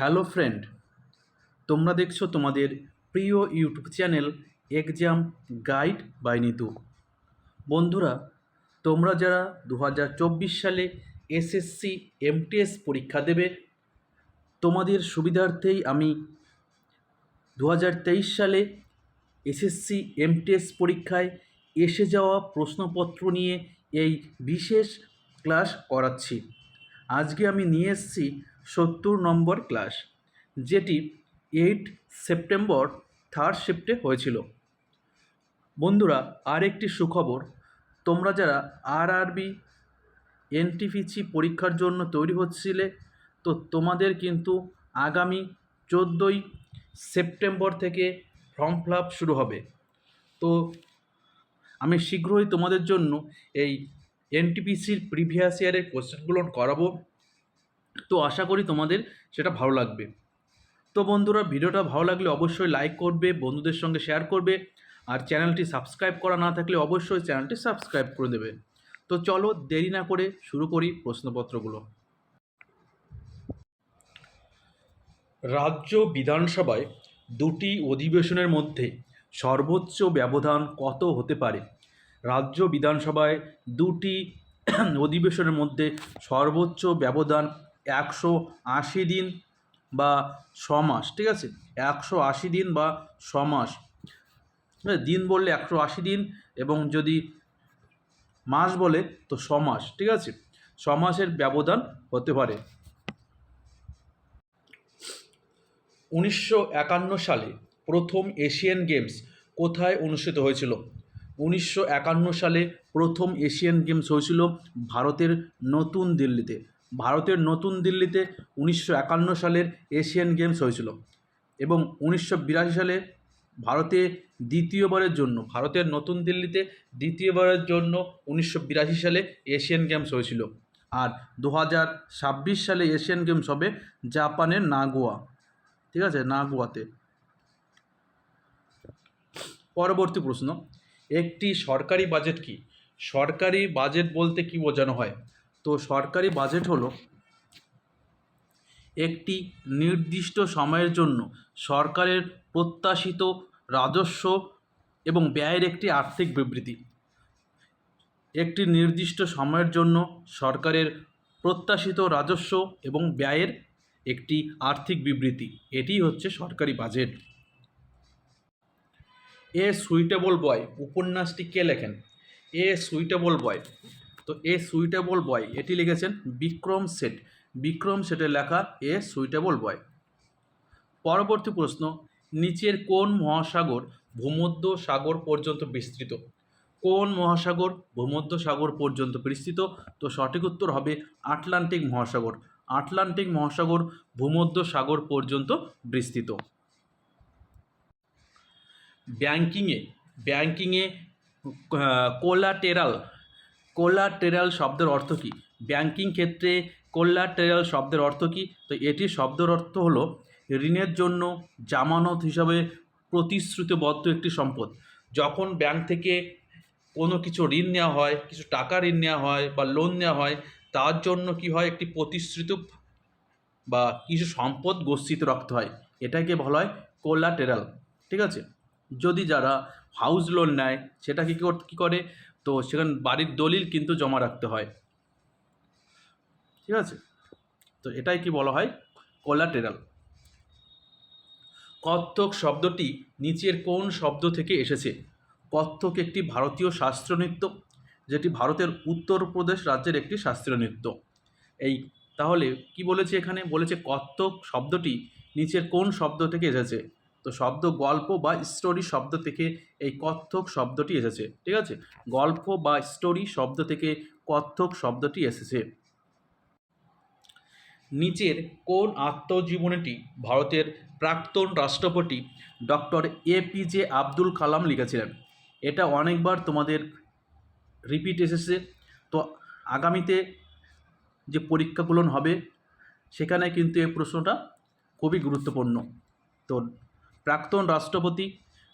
Hello friend, তোমরা দেখছ তোমাদের প্রিয় YouTube channel exam guide by Nitu. বন্ধুরা, তোমরা যারা দু হাজার চব্বিশ সালে এসএসসি, এমটিএস পরীক্ষা দেবে, তোমাদের সুবিধার্থেই আমি দু হাজার তেইশ সালে এসএসসি, এমটিএস পরীক্ষায় এসে যাওয়া প্রশ্নপত্র নিয়ে এই বিশেষ ক্লাস করাচ্ছি। আজকে আমি নিয়ে এসেছি সত্তর নম্বর ক্লাস, যেটি এইট সেপ্টেম্বর থার্ড শিফটে হয়েছিল। বন্ধুরা আর একটি সুখবর, তোমরা যারা আর আরবি এনটিপিসি পরীক্ষার জন্য তৈরি হচ্ছিলে, তো তোমাদের কিন্তু আগামী চোদ্দোই সেপ্টেম্বর থেকে ফর্ম ফিল শুরু হবে। তো আমি শীঘ্রই তোমাদের জন্য এই এনটিপিসির প্রিভিয়াস ইয়ারের কোশ্চেনগুলো করাবো। তো আশা করি তোমাদের সেটা ভালো লাগবে। তো বন্ধুরা, ভিডিওটা ভালো লাগলে অবশ্যই লাইক করবে, বন্ধুদের সঙ্গে শেয়ার করবে, আর চ্যানেলটি সাবস্ক্রাইব করা না থাকলে অবশ্যই চ্যানেলটি সাবস্ক্রাইব করে দেবে। তো চলো দেরি না করে শুরু করি প্রশ্নপত্রগুলো। রাজ্য বিধানসভায় দুটি অধিবেশনের মধ্যে সর্বোচ্চ ব্যবধান কত হতে পারে? রাজ্য বিধানসভায় দুটি অধিবেশনের মধ্যে সর্বোচ্চ ব্যবধান একশো আশি দিন বা ছ মাস ঠিক আছে? একশো আশি দিন বা ছ মাস। হ্যাঁ, দিন বললে একশো আশি দিন এবং যদি মাস বলে তো ছ মাস ঠিক আছে? ছ মাসের ব্যবধান হতে পারে। উনিশশো একান্ন সালে প্রথম এশিয়ান গেমস কোথায় অনুষ্ঠিত হয়েছিল? উনিশশো একান্ন সালে প্রথম এশিয়ান গেমস হয়েছিল ভারতের নতুন দিল্লিতে। ভারতের নতুন দিল্লিতে উনিশশো একান্ন সালের এশিয়ান গেমস হয়েছিল এবং উনিশশো বিরাশি সালে ভারতে দ্বিতীয়বারের জন্য, ভারতের নতুন দিল্লিতে দ্বিতীয়বারের জন্য উনিশশো বিরাশি সালে এশিয়ান গেমস হয়েছিল। আর দু হাজার ছাব্বিশ সালে এশিয়ান গেমস হবে জাপানের নাগোয়া। ঠিক আছে? নাগোয়াতে। পরবর্তী প্রশ্ন, একটি সরকারি বাজেট কি? সরকারি বাজেট বলতে কি বোঝানো হয়? তো সরকারি বাজেট হলো একটি নির্দিষ্ট সময়ের জন্য সরকারের প্রত্যাশিত রাজস্ব এবং ব্যয়ের একটি আর্থিক বিবৃতি। একটি নির্দিষ্ট সময়ের জন্য সরকারের প্রত্যাশিত রাজস্ব এবং ব্যয়ের একটি আর্থিক বিবৃতি। এটিই হচ্ছে সরকারি বাজেট এ সুইটেবল বয় উপন্যাসটি কে লেখেন? এ সুইটেবল বয় তো এ সুইটেবল বয় এটি লিখেছেন বিক্রম সেট। বিক্রম সেটের লেখা এ সুইটেবল বয় পরবর্তী প্রশ্ন, নিচের কোন মহাসাগর ভূমধ্য সাগর পর্যন্ত বিস্তৃত? কোন মহাসাগর ভূমধ্য সাগর পর্যন্ত বিস্তৃত? তো সঠিক উত্তর হবে আটলান্টিক মহাসাগর। আটলান্টিক মহাসাগর ভূমধ্য সাগর পর্যন্ত বিস্তৃত। ব্যাংকিংয়ে ব্যাংকিংয়ে কোলাটেরাল কোলাটেরাল শব্দের অর্থ কী? ব্যাংকিং ক্ষেত্রে কোলাটেরাল শব্দের অর্থ কী? তো এটি শব্দের অর্থ হলো ঋণের জন্য জামানত হিসাবে প্রতিশ্রুতিবদ্ধ একটি সম্পদ। যখন ব্যাংক থেকে কোনো কিছু ঋণ নেওয়া হয়, কিছু টাকা ঋণ নেওয়া হয় বা লোন নেওয়া হয়, তার জন্য কি হয়? একটি প্রতিশ্রুত বা কিছু সম্পদ গচ্ছিত রাখতে হয়। এটাকে বলা হয় কোলাটেরাল ঠিক আছে? যদি যারা হাউস লোন নেয় সেটা কী কর- কী করে? তো সেখানে বাড়ির দলিল কিন্তু জমা রাখতে হয়। ঠিক আছে? তো এটাই কি বলা হয়? কোলাটেরাল কত্থক শব্দটি নিচের কোন শব্দ থেকে এসেছে? কত্থক একটি ভারতীয় শাস্ত্রীয় নৃত্য, যেটি ভারতের উত্তরপ্রদেশ রাজ্যের একটি শাস্ত্রীয় নৃত্য। এই, তাহলে কি বলেছে এখানে? বলেছে কত্থক শব্দটি নিচের কোন শব্দ থেকে এসেছে? তো শব্দ গল্প বা স্টোরি শব্দ থেকে এই কত্থক শব্দটি এসেছে, ঠিক আছে? গল্প বা স্টোরি শব্দ থেকে কত্থক শব্দটি এসেছে। নিচের কোন আত্মজীবনীটি ভারতের প্রাক্তন রাষ্ট্রপতি ডক্টর এপিজে আব্দুল কালাম লিখেছিলেন? এটা অনেকবার তোমাদের রিপিট এসেছে। তো আগামীতে যে পরীক্ষাগুলো হবে, সেখানে কিন্তু এই প্রশ্নটা খুবই গুরুত্বপূর্ণ। তো প্রাক্তন রাষ্ট্রপতি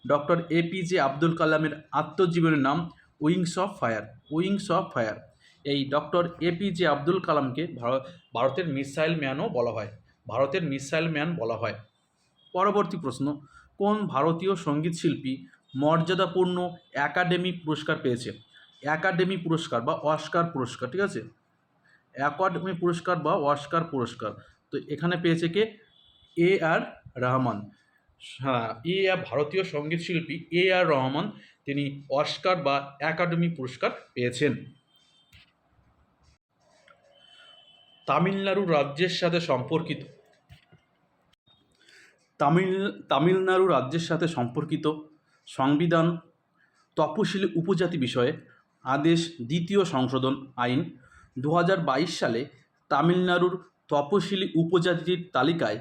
ডক্টর এপিজে আব্দুল কালামের আত্মজীবনের নাম wings of fire, wings of fire. এই ডক্টর এপিজে আব্দুল কালামকে ভারত, ভারতের মিসাইল ম্যানও বলা হয়। ভারতের মিসাইল ম্যান বলা হয়। পরবর্তী প্রশ্ন, কোন ভারতীয় সংগীত শিল্পী মর্যাদাপূর্ণ একাডেমি পুরস্কার পেয়েছে? একাডেমি পুরস্কার বা অস্কার পুরস্কার, ঠিক আছে? অ্যাকাডেমি পুরস্কার বা অস্কার পুরস্কার। তো এখানে পেয়েছে কে? এ আর রহমান। হ্যাঁ এ ভারতীয় সংগীত শিল্পী এ আর রহমান তিনি অস্কার বা একাডেমি পুরস্কার পেয়েছেন। তামিলনাড়ু রাজ্যের সাথে সম্পর্কিত। তামিল, তামিলনাড়ু রাজ্যের সাথে সম্পর্কিত সংবিধান তপশিলি উপজাতি বিষয়ে আদেশ দ্বিতীয় সংশোধন আইন দু হাজার বাইশ সালে তামিলনাড়ুর তপশিলি উপজাতির তালিকায়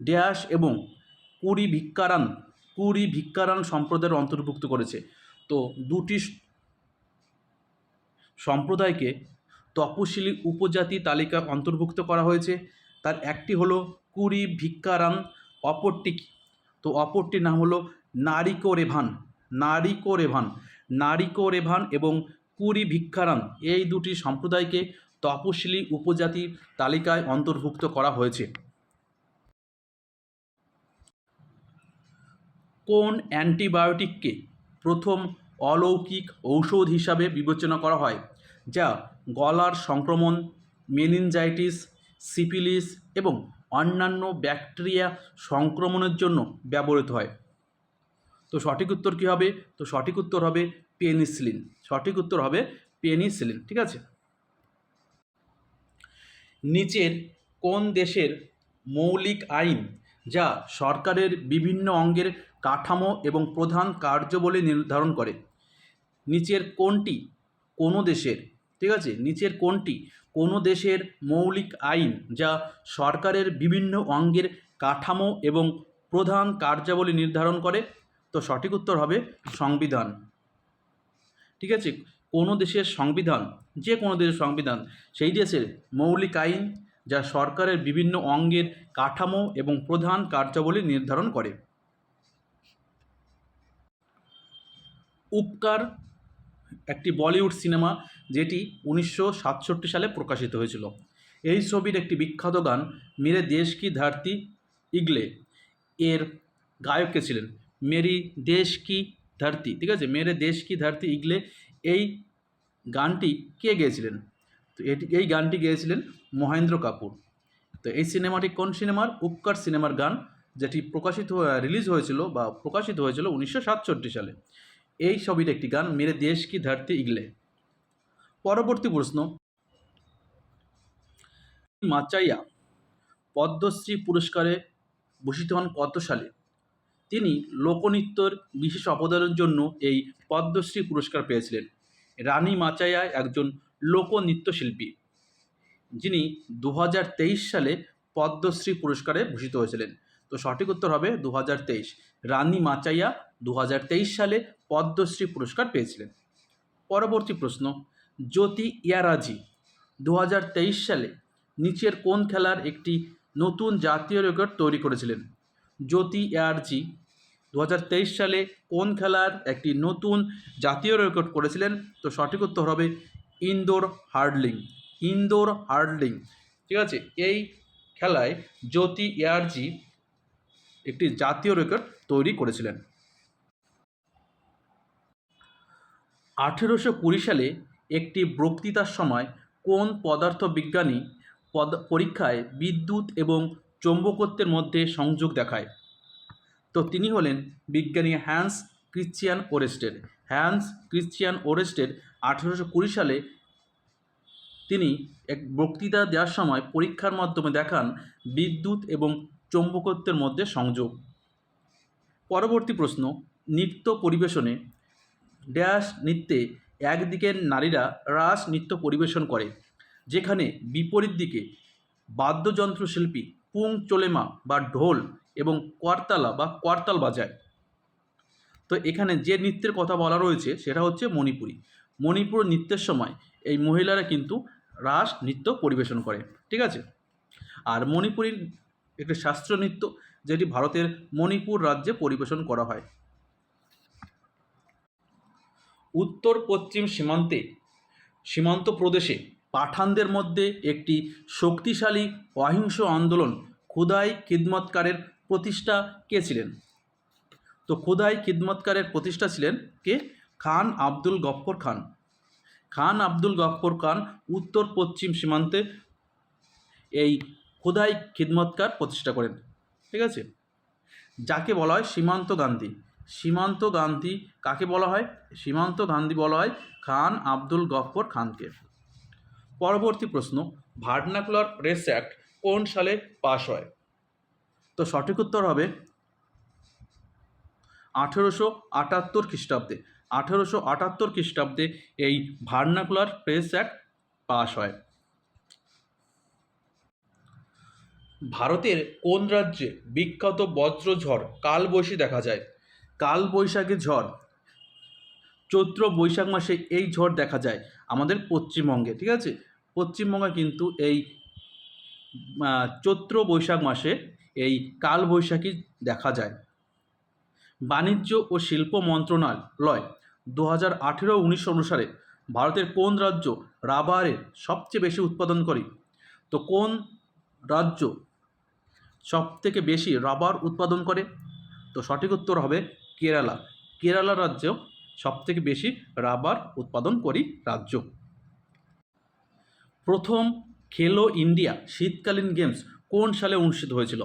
ড্যাশ এবং কুড়ি ভিক্ষারান কুড়ি ভিক্ষারান সম্প্রদায়ের অন্তর্ভুক্ত করেছে। তো দুটি সম্প্রদায়কে তপশিলি উপজাতি তালিকা অন্তর্ভুক্ত করা হয়েছে। তার একটি হলো কুড়ি ভিক্ষারান, অপরটি তো অপরটির নাম হলো নারিকো রেভান নারিকো রেভান নারিকো রেভান এবং কুড়ি ভিক্ষারান। এই দুটি সম্প্রদায়কে তপশিলি উপজাতি তালিকায় অন্তর্ভুক্ত করা হয়েছে। কোন অ্যান্টিবায়োটিককে প্রথম অলৌকিক ঔষধ হিসাবে বিবেচনা করা হয়? যা গলার সংক্রমণ, মেনিনজাইটিস সিপিলিস এবং অন্যান্য ব্যাকটেরিয়া সংক্রমণের জন্য ব্যবহৃত হয়। তো সঠিক উত্তর কী হবে? তো সঠিক উত্তর হবে পেনিসিলিন। সঠিক উত্তর হবে পেনিসিলিন, ঠিক আছে? নিচের কোন দেশের মৌলিক আইন যা সরকারের বিভিন্ন অঙ্গের কাঠামো এবং প্রধান কার্যবলী নির্ধারণ করে। নিচের কোনটি কোনো দেশের, ঠিক আছে? নিচের কোনটি কোনো দেশের মৌলিক আইন যা সরকারের বিভিন্ন অঙ্গের কাঠামো এবং প্রধান কার্যাবলী নির্ধারণ করে। তো সঠিক উত্তর হবে সংবিধান। ঠিক আছে? কোনো দেশের সংবিধান, যে কোনো দেশের সংবিধান, সেই দেশের মৌলিক আইন যা সরকারের বিভিন্ন অঙ্গের কাঠামো এবং প্রধান কার্যাবলী নির্ধারণ করে। উপকার একটি বলিউড সিনেমা যেটি উনিশশো সাতষট্টি সালে প্রকাশিত হয়েছিল। এই ছবির একটি বিখ্যাত গান, মেরে দেশ কি ধারতি ইগলে এর গায়ককে ছিলেন মেরি দেশ কি ধারতি ঠিক আছে? মেরে দেশ কি ধরতি ইগলে এই গানটি কে গেয়েছিলেন? তো এটি, এই গানটি গেয়েছিলেন মহেন্দ্র কাপুর। তো এই সিনেমাটি কোন সিনেমার? উপকার সিনেমার গান, যেটি প্রকাশিত রিলিজ হয়েছিল বা প্রকাশিত হয়েছিল উনিশশো সাতষট্টি সালে। এই ছবির একটি গান, মেরে দেশ কি ধরতি ইগলে পরবর্তী প্রশ্ন, মাচাইয়া পদ্মশ্রী পুরস্কারে ভূষিত হন কত সালে তিনি লোকনৃত্যর বিশেষ অবদানের জন্য এই পদ্মশ্রী পুরস্কার পেয়েছিলেন। রানী মাচাইয়া একজন লোকনৃত্যশিল্পী, যিনি দু হাজার তেইশ সালে পদ্মশ্রী পুরস্কারে ভূষিত হয়েছিলেন। তো সঠিক উত্তর হবে দু হাজার তেইশ। রানী মাচাইয়া দু হাজার তেইশ সালে পদ্মশ্রী পুরস্কার পেয়েছিলেন। পরবর্তী প্রশ্ন, জ্যোতি ইয়ারাজি দু হাজার তেইশ সালে নিচের কোন খেলার একটি নতুন জাতীয় রেকর্ড তৈরি করেছিলেন? জ্যোতি এয়ারজি দু সালে কোন খেলার একটি নতুন জাতীয় রেকর্ড করেছিলেন? তো সঠিক উত্তর হবে ইনডোর হার্ডলিং। ইনডোর হার্ডলিং। ঠিক আছে, এই খেলায় জ্যোতি এয়ারজি একটি জাতীয় রেকর্ড তৈরি করেছিলেন। আঠেরোশো কুড়ি সালে একটি বক্তৃতার সময় কোন পদার্থবিজ্ঞানী পদ, পরীক্ষায় বিদ্যুৎ এবং চৌম্বকত্বের মধ্যে সংযোগ দেখায়? তো তিনি হলেন বিজ্ঞানী হ্যান্স ক্রিশ্চিয়ান ওরেস্টের। হ্যান্স ক্রিশ্চিয়ান ওরেস্টের আঠেরোশো কুড়ি সালে তিনি এক বক্তৃতা দেওয়ার সময় পরীক্ষার মাধ্যমে দেখান বিদ্যুৎ এবং চৌম্বকত্বের মধ্যে সংযোগ। পরবর্তী প্রশ্ন, নৃত্য পরিবেশনে ড্যাশ নৃত্যে একদিকে নারীরা রাস নৃত্য পরিবেশন করে, যেখানে বিপরীত দিকে বাদ্যযন্ত্র শিল্পী পুং চোলেমা বা ঢোল এবং করতালা বা করতাল বাজায়। তো এখানে যে নৃত্যের কথা বলা রয়েছে সেটা হচ্ছে মণিপুরী। মণিপুর নৃত্যের সময় এই মহিলারা কিন্তু রাস নৃত্য পরিবেশন করে, ঠিক আছে? আর মণিপুরি একটি শাস্ত্রীয় নৃত্য যেটি ভারতের মণিপুর রাজ্যে পরিবেশন করা হয়। উত্তর পশ্চিম সীমান্তে, সীমান্ত প্রদেশে পাঠানদের মধ্যে একটি শক্তিশালী অহিংস আন্দোলন খুদাই খিদমতকারের প্রতিষ্ঠা কে ছিলেন? তো খুদাই খিদমতকারের প্রতিষ্ঠা ছিলেন কে? খান আব্দুল গফ্ফর খান। খান আব্দুল গফ্ফর খান উত্তর পশ্চিম সীমান্তে এই খুদাই খিদমতকার প্রতিষ্ঠা করেন। ঠিক আছে? যাকে বলা হয় সীমান্ত গান্ধী। সীমান্ত গান্ধী, কাকে বলা হয়? সীমান্ত গান্ধী বলা হয় খান আব্দুল গফ্ফর খানকে। পরবর্তী প্রশ্ন ভার্নাকুলার প্রেস অ্যাক্ট কোন সালে পাশ হয়? তো সঠিক উত্তর হবে আঠেরোশো আটাত্তর খ্রিস্টাব্দে। আঠেরোশো আটাত্তর খ্রিস্টাব্দে এই ভার্নাকুলার প্রেস অ্যাক্ট পাশ হয়। ভারতের কোন রাজ্যে বিখ্যাত বজ্রঝড় কালবৈশী দেখা যায়? কালবৈশাখী ঝড়। চৈত্র বৈশাখ মাসে এই ঝড় দেখা যায় আমাদের পশ্চিমবঙ্গে, ঠিক আছে? পশ্চিমবঙ্গে কিন্তু এই চৈত্র বৈশাখ মাসে এই কালবৈশাখী দেখা যায়। বাণিজ্য ও শিল্প মন্ত্রণালয় দু হাজার আঠেরো উনিশ অনুসারে ভারতের কোন রাজ্য রাবারের সবচেয়ে বেশি উৎপাদন করে? তো কোন রাজ্য সব থেকে বেশি রাবার উৎপাদন করে? তো সঠিক উত্তর হবে কেরালা। কেরালা রাজ্য সবথেকে বেশি রাবার উৎপাদন করি রাজ্য। প্রথম খেলো ইন্ডিয়া শীতকালীন গেমস কোন সালে অনুষ্ঠিত হয়েছিল?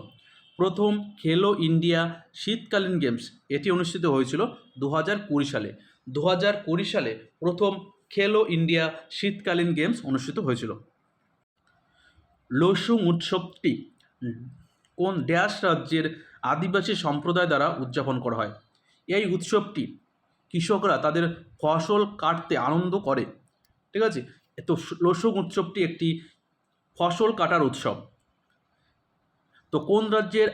প্রথম খেলো ইন্ডিয়া শীতকালীন গেমস এটি অনুষ্ঠিত হয়েছিল দু কুড়ি সালে। দু কুড়ি সালে প্রথম খেলো ইন্ডিয়া শীতকালীন গেমস অনুষ্ঠিত হয়েছিল। লসুং উৎসবটি কোন ড্যাশ রাজ্যের আদিবাসী সম্প্রদায় দ্বারা উদযাপন করা হয়? এই উৎসবটি কৃষকরা তাদের ফসল কাটতে আনন্দ করে। ঠিক আছে? তো লসুং উৎসবটি একটি ফসল কাটার উৎসব। তো কোন রাজ্যের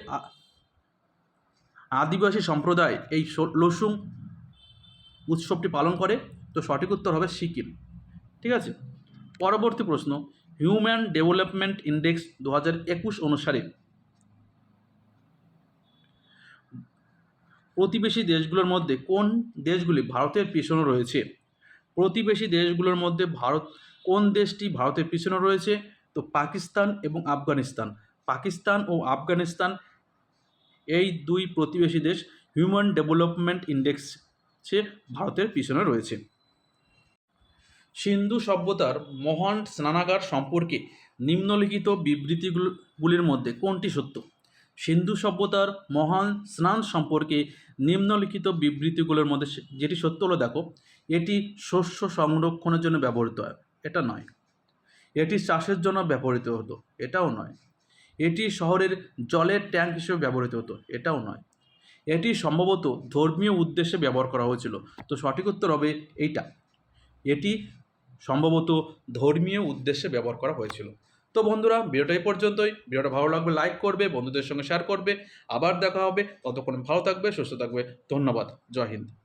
আদিবাসী সম্প্রদায় এই লসুং উৎসবটি পালন করে? তো সঠিক উত্তর হবে সিকিম। ঠিক আছে? পরবর্তী প্রশ্ন, হিউম্যান ডেভেলপমেন্ট ইন্ডেক্স দু হাজার একুশ অনুসারে প্রতিবেশী দেশগুলোর মধ্যে কোন দেশগুলি ভারতের পিছনে রয়েছে? প্রতিবেশী দেশগুলোর মধ্যে ভারত, কোন দেশটি ভারতের পিছনে রয়েছে? তো পাকিস্তান এবং আফগানিস্তান। পাকিস্তান ও আফগানিস্তান এই দুই প্রতিবেশী দেশ হিউম্যান ডেভেলপমেন্ট ইন্ডেক্সে ভারতের পিছনে রয়েছে। সিন্ধু সভ্যতার মহান স্নানাগার সম্পর্কে নিম্নলিখিত বিবৃতিগুলির মধ্যে কোনটি সত্য? সিন্ধু সভ্যতার মহান স্নান সম্পর্কে নিম্নলিখিত বিবৃতিগুলোর মধ্যে যেটি সত্য হলো, দেখো, এটি শস্য সংরক্ষণের জন্য ব্যবহৃত হয়। এটা নয়। এটি চাষের জন্য ব্যবহৃত হতো। এটাও নয়। এটি শহরের জলের ট্যাঙ্ক হিসেবে ব্যবহৃত হতো। এটাও নয়। এটি সম্ভবত ধর্মীয় উদ্দেশ্যে ব্যবহার করা হয়েছিল। তো সঠিক উত্তর হবে এইটা। এটি সম্ভবত ধর্মীয় উদ্দেশ্যে ব্যবহার করা হয়েছিল। তো বন্ধুরা, ভিডিওটা এই পর্যন্তই। ভিডিওটা ভালো লাগবে লাইক করবে, বন্ধুদের সঙ্গে শেয়ার করবে। আবার দেখা হবে। ততক্ষণ ভালো থাকবে, সুস্থ থাকবে। ধন্যবাদ। জয় হিন্দ।